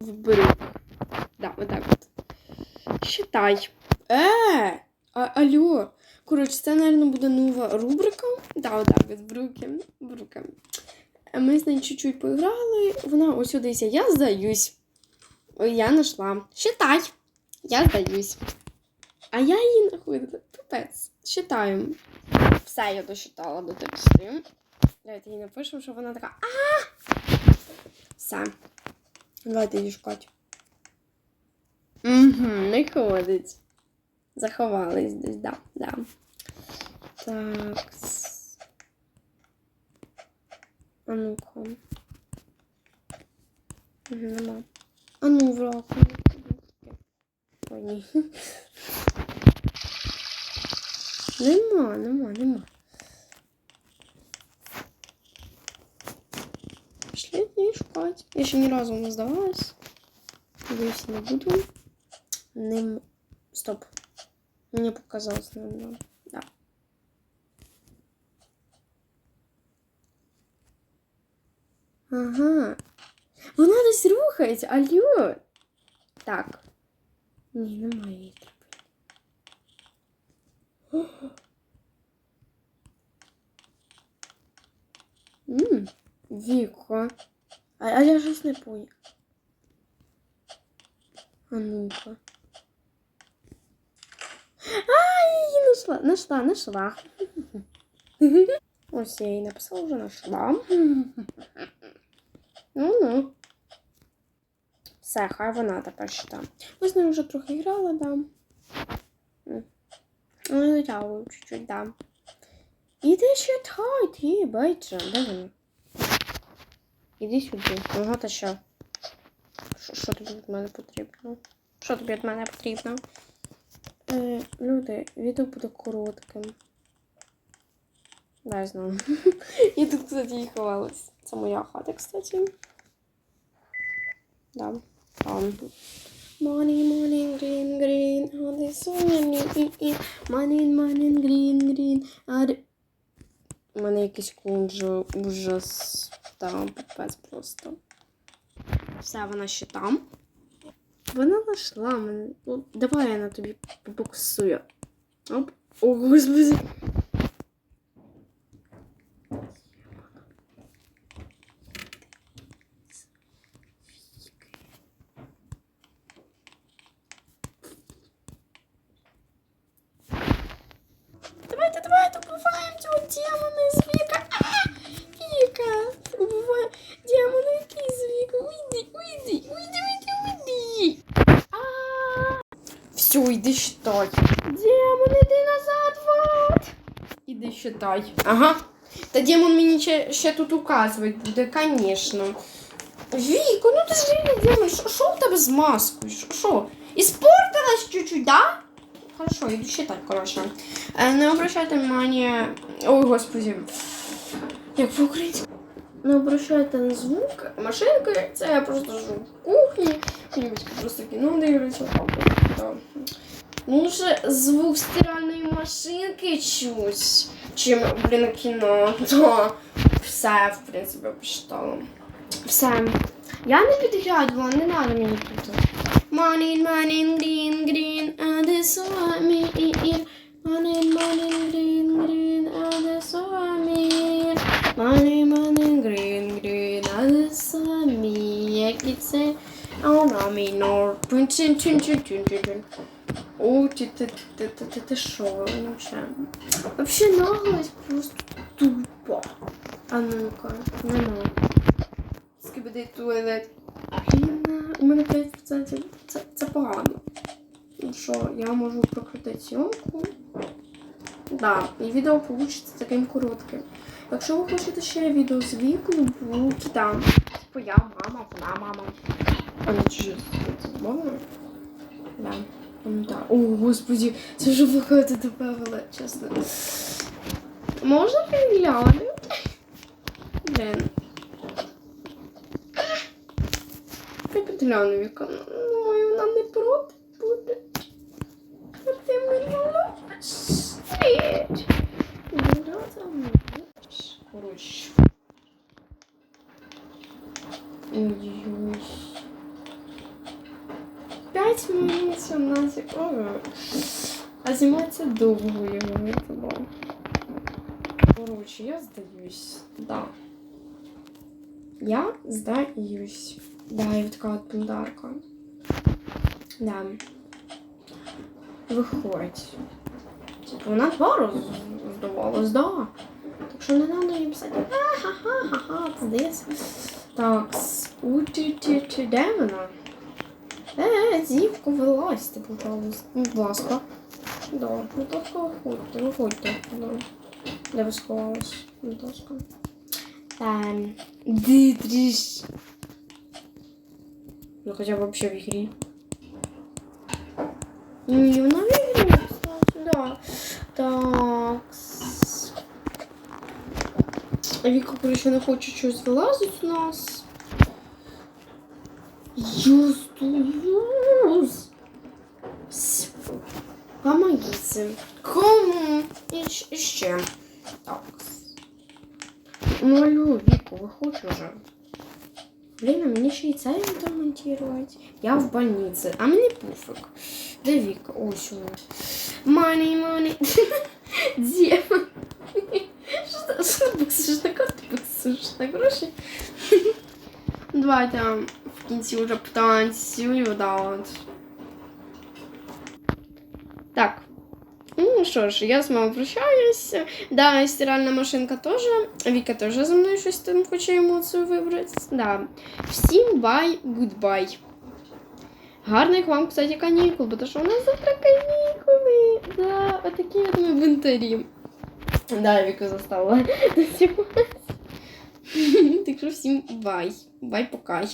в брюк. Да, отак от. Считай. Е! А, алло. Коротше, це, мабуть, буде нова рубрика. Да, отак от, бруки. Бруки. Е, Ми з нею чуть-чуть поіграли. Вона ось сюдися. Я здаюсь. Я знайшла. Считай. Я здаюсь. А я її нахуй. Пипець. Считаємо. Все, я досчитала до тексту. Давайте їй напишемо, що вона така. А! Все. Давайте її шукати. Угу, не ходить. Заховались десь, да, да. Так. А ну-ка. Нема. А ну, в раку. Ой, ні. Нема, нема, нема. Пішли її шукати. Я ще ні разу не здавалась. Боюсь, не буду. Нем... Стоп. Мне показалось, наверное. Да. Ага. Вона десь рухається, алло. Так. Ні, немає її треба. Ммм, Віко. А, а я щось не понял. А ну-ка. А, я її нашла, нашла, нашла. Ось я її написала, вже нашла. Ну-ну. Все, хай вона тепер ще там. Ми з нею вже трохи грали, да. М. Ну, витягую чуть-чуть, да. Іди читай, ти, байче, де вона? Іди сюди. Ага, та що? Що- тобі від мене потрібно? Що тобі від мене потрібно? Е, люди, відео буде коротким. Да, я знаю. Я тут, кстати, і ховалась. Це моя хата, кстати. Да. Там. Money, money, green, green, all this money, money, money, green, green, а де- У мене якийсь кунж ужас. Там пипець просто. Все, вона ще там. Вона знайшла мене. Ну, давай я на тобі побоксую. Оп. О, господи. Давайте, давайте, убиваємо цього демона з Віка. А! Віка! Убиваємо демона, який з Віка. Уйди, уйди, уйди, уйди, уйди. А! Все, йди считай. Демон, іди назад, вот. Іди считай. Ага. Та демон мені ще, ще тут указувати буде, звісно. Віко, ну ти ж реально демон. Що- у тебе з маскою? Що-? Іспортилась чуть-чуть, да? Хорошо, иду считать, короче. Е, Не обращайте внимания... Ой, господи. Як по українськи Не обращайте на звук машинки, це я просто живу в кухні. Дівчатка просто кіно дивляться. там. Ну, лучше звук стиральної машинки чуть, чим, блін, кіно. Да. Все, в принципі, почитала. Все. Я не підглядувала, не треба мені тут. Money, money, green, green, and this what me. Money, money, green, green, and this what me. Money, money, green, green, and this what me як і це. Oh, тун, тун. О, ти, ти, ти, ти, ти, ти що, вообще? Вообще наглость просто тупо. А ну-ка, не ну. Скибиди туалет. Блін, у мене 5%. Це, це погано. Ну що, я можу прокрутити зйомку. Да, і відео вийде таким коротким. Якщо ви хочете ще відео з вікою, буки там. Типу я, мама, вона мама. А не чужі мова. Да. О, господи, це вже виходить добавила, чесно. Можна переглянути? Блін. Я підгляну віка. Думаю, вона не проти буде. А ти мені любиш світ. Ну, там любиш. Коротше. Ой-ой. 5 минут 17. Ого. А знімається довго його відео. Коротше, я здаюсь. Да. Я здаюсь. Да, і така от подарка. Да. Виходь. Типу, вона два рази здавалась, да. Так що не треба їм писати. Ха-ха-ха-ха, це здається. Так, у ти ти ти де вона? Е, зівку вилазьте. Ну, Будь ласка. Да, будь ласка, виходьте, виходьте. Да. Де ви сховалась? Будь ласка. Там. Ди, тріш. Ну, хоча б вообще в ігрі. Ні, вона в ігрі, кстати, да. Так. Віка, коротше, не хоче щось вилазить у нас. Юстус. Помогите. Кому? І щ- і ще. Так. Молю, Віку, виходь уже. Блин, а мне ще и царь там монтировать. Я в больнице, а мне пофиг. Де Віка? Ось вона. Money, money. Демон. Що що буксиш на карту буксиш на гроші? Давай там в кінці вже потанцюю, да от. Так. Ну що ж, я з вами прощаюся. Да, і стиральна машинка теж. Віка теж за мною щось там хоче емоцію вибрати. Да. Всім бай, гудбай. Гарних вам, кстати, канікул, бо то що у нас завтра канікули. Да, отакі от ми бунтарі. Да, Віка заставила. Так що всім бай. Бай, покай.